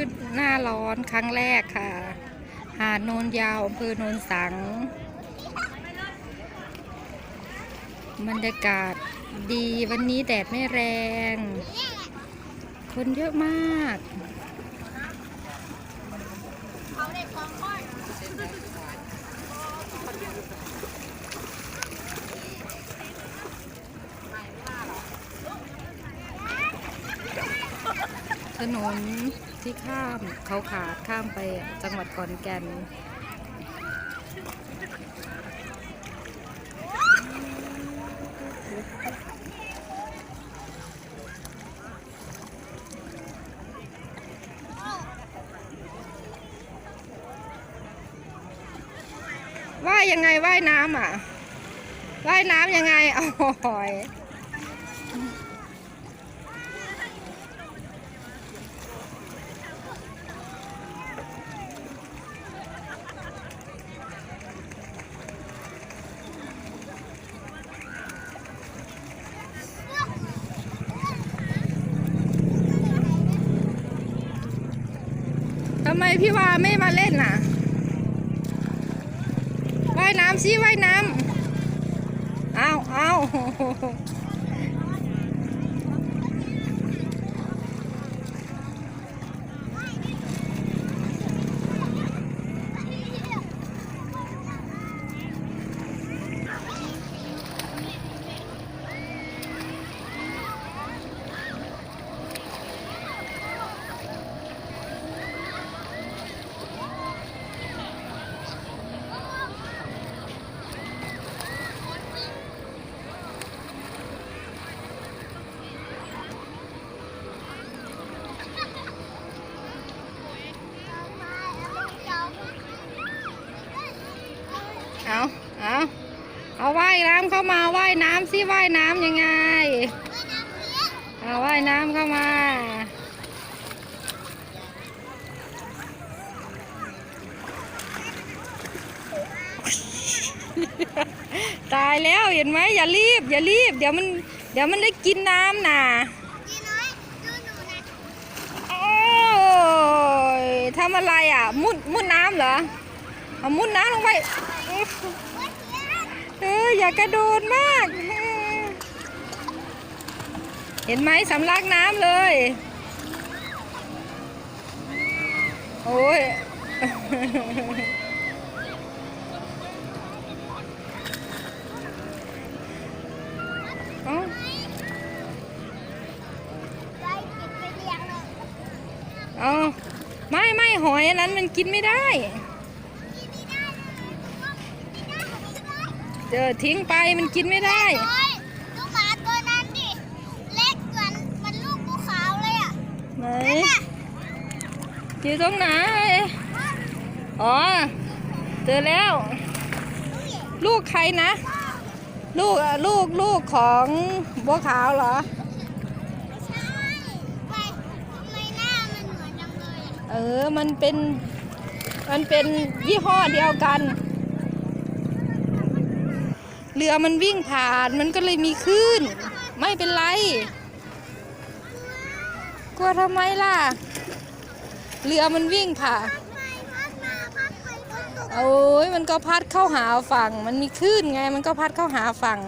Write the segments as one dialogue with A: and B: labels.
A: ฤดูหน้าร้อนครั้งแรกค่ะ หาดโนนยาวอำเภอโนนสัง บรรยากาศดีวันนี้แดดไม่แรง คนเยอะมากถนน ที่ข้ามเขาขาดข้ามไปจังหวัดขอนแก่นว่ายยังไงว่ายน้ำอะว่ายน้ำยังไงโอ้ย พี่วาไม่มาเล่นน่ะว่ายน้ำสิว่ายน้ำเอาเอาเอาเอา เอาว่ายน้ำเข้ามาว่ายน้ำสิว่ายน้ำยังไงเอาว่ายน้ำเข้ามาตายแล้วเห็นไหมอย่ารีบ อย่ารีบ เดี๋ยวมัน เดี๋ยวมันได้กินน้ำน่ะโอ้ยทำอะไรอะ มุดมุดน้ำเหรอเอามุดน้ำลงไป เอออย่ากระโดดมาก เห็นไหมสำลักน้ำเลย โอ้ยเอาเอาไม่ไม่หอยอันนั้นมันกินไม่ได้ เจอทิ้งไปมันกินไม่ได้
B: ลูกหมาตัวนั้นดิ เล็กเหมือนมันลูกภูเขาเลยอะ
A: ไหน
B: นั่นน่ะ
A: อยู่ตรงไหน อ๋อ เจอแล้ว ลูกใครนะ ลูกอะลูกลูกของบัวขาวเหรอ
B: ไม่ใช่ไปทำไมหน้ามันเหมือนจังเลยอะ
A: เออ มันเป็น มันเป็นยี่ห้อเดียวกัน เรือมันวิ่งผ่านมันก็เลยมีคลื่น ไม่เป็นไร กลัวทำไมล่ะ เรือมันวิ่งผ่านโอ้ยมันก็พัดเข้าหาฝั่ง มันมีคลื่นไง มันก็พัดเข้าหาฝั่ง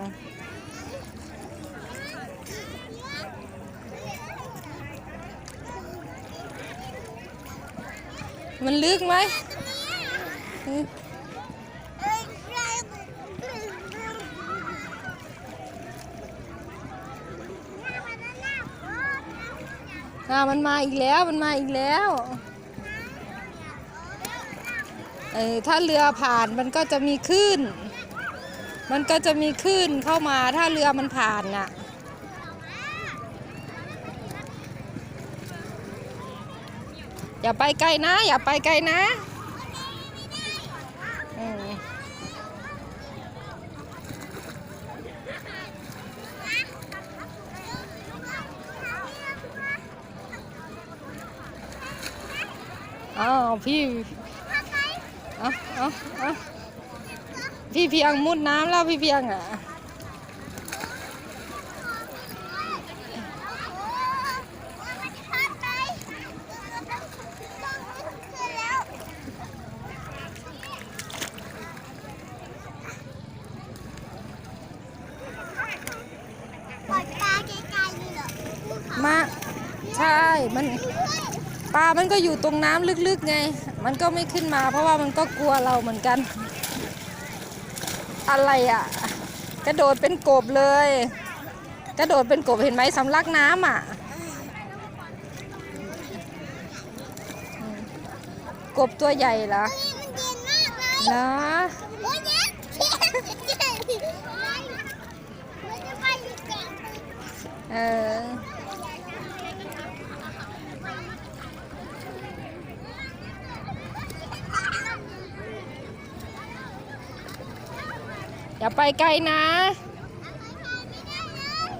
A: มันลึกไหม
B: เอ้ยไร
A: อ่ามันมาอีกแล้วมันมาอีกแล้ว เออถ้าเรือผ่านมันก็จะมีคลื่น มันก็จะมีคลื่นเข้ามาถ้าเรือมันผ่านน่ะอย่าไปไกลนะ อย่าไปไกลนะ อ้าพี่เอาเอาเอาพี่เพียงมุดน้ำแล้วพี่เพียงอะ
B: มา ใช่
A: มัน ปลามันก็อยู่ตรงน้ำลึกๆไง มันก็ไม่ขึ้นมา เพราะว่ามันก็กลัวเราเหมือนกัน อะไรอะ กระโดดเป็นกบเลย กระโดดเป็นกบเห็นไหมสำลักน้ำอะ กบตัวใหญ่เหรอ
B: นี่มันเย็นมากเลย
A: นะ
B: โอ้ยเย็นเย็นเย็นมันจะไปอีกแก่
A: เอ อย่าไปไกลนะ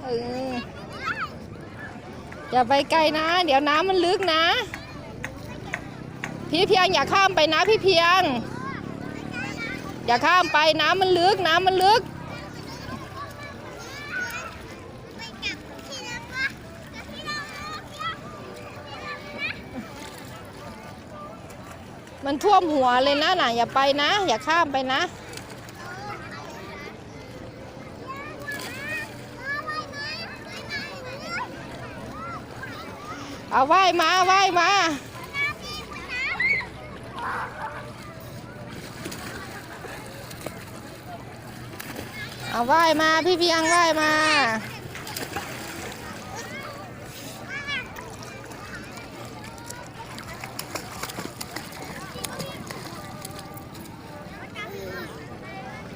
A: เอออย่าไปไกลนะ เดี๋ยวน้ำมันลึกนะ พี่เพียงอย่าข้ามไปนะพี่เพียง อย่าข้ามไปน้ำมันลึกน้ำมันลึกมันท่วมหัวเลยนะน่ะอย่าไปนะ อย่าข้ามไปนะ เอาว่ายมาว่ายมาเอาว่ายมาพี่เพียงว่ายมา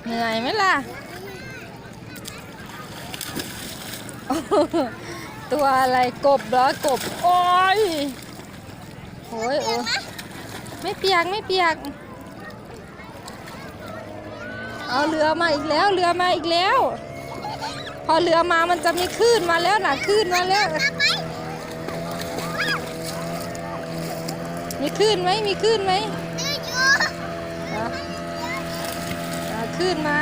A: เหนื่อยไหมล่ะ ตัวอะไรกบเหรอกบโอ้ยโอ้ยโอ้ยไม่เปียกไม่เปียก เอาเรือมาอีกแล้วเรือมาอีกแล้ว พอเรือมามันจะมีคลื่นมาแล้วนะคลื่นมาแล้ว มีคลื่นไหมมีคลื่นไหมอะอะคลื่นมา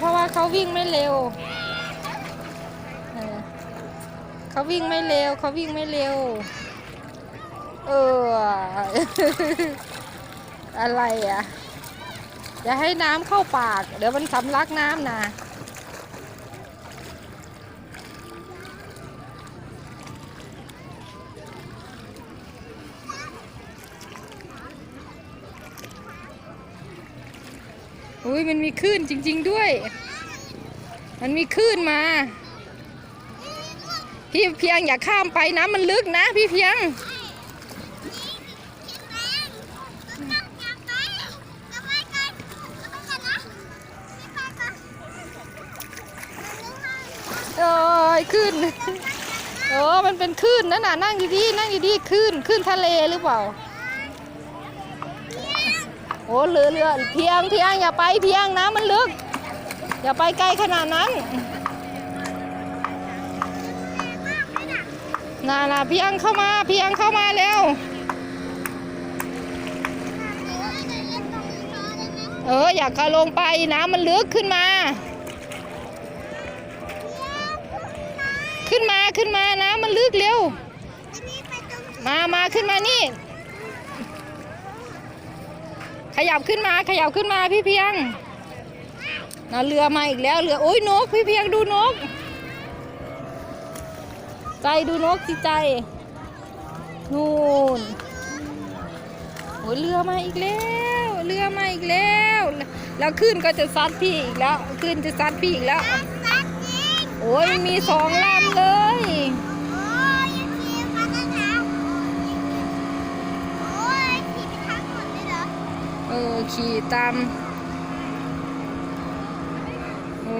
A: เพราะว่าเขาวิ่งไม่เร็วเขาวิ่งไม่เร็วเขาวิ่งไม่เร็ว เออ อะไรอะ อย่าให้น้ำเข้าปาก เดี๋ยวมันสำลักน้ำนะ อุ้ยมันมีคลื่นจริง ๆด้วย มันมีคลื่นมา พี่เพียงอย่าข้ามไปนะมันลึกนะ พี่เพียงโอ้ยขึ้นโอ้มันเป็นคลื่นนั่นน่ะนั่งดีๆนั่งดีๆคลื่นคลื่นทะเลหรือเปล่า อ้เรือเรือเพียงเพียงอย่าไปเพียงน้ำมันลึก อย่าไปไกลขนาดนั้นน่าน่ะเพียงเข้ามาเพียงเข้ามาเร็วเอออยากกระลงไปน้ำมันลึกขึ้นมา ขึ้นมาขึ้นมาน้ำมันลึกเร็ว มามาขึ้นมานี่ ขยับขึ้นมาขยับขึ้นมาพี่เพียงนะเรือมาอีกแล้วเรือโอ้ยนก พี่เพียงดูนก ใจดูนกสิใจนู่นโอ้ยเรือมาอีกแล้วเรือมาอีกแล้ว แล้วขึ้นก็จะซัดพี่อีกแล้วขึ้นจะซัดพี่อีกแล้ว โอ้ยมีสองลำเลย ขี่ตามโอ้